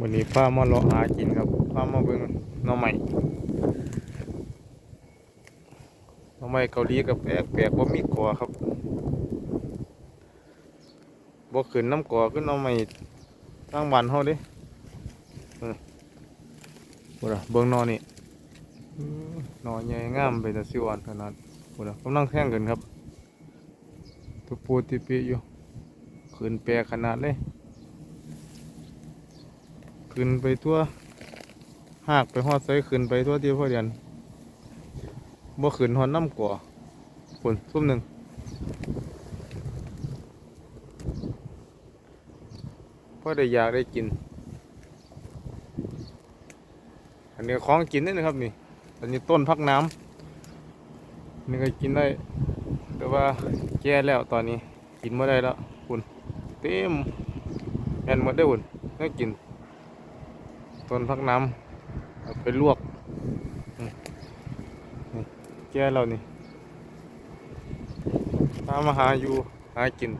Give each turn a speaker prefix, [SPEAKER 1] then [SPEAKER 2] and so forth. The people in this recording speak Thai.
[SPEAKER 1] วันนี้พามาเลาะหากินครับพามาเบิ่งน่อใหม่น่อใหม่เกาหลีกับแปลกแปลกว่ามีกอครับบ่ขึ้นน้ำกอขึ้นน่อใหม่ทางบ้านเฮาด้เออบ่ล่ะเบิ่งนอนี่อื้อนใหญ่งามไปแต่สิอ่อนขนาดบ่ล่ะกำลังแข่งกันครับตุปูติปิอยู่ขึ้นแปลกขนาดเลย ขึ้นไปทั่วหากไปฮอดไซขึ้นไปทั่วที่พ่อเดียนบ่ขึ้นฮอดน้ำก่อฝนซุ่มหนึ่งพ่อได้อยากได้กิน อันนี้ของกินนี่นะครับนี่ อันนี้ต้นพักน้ำนี่ก็กินได้ แต่ว่าแก่แล้วตอนนี้ กินไม่ได้แล้วคุณเต็มแอนหมดได้หุ่นน่ากิน ต้นพักน้ำเอาไปลวกแก่เรานี่ตามมาหาอยู่หากิน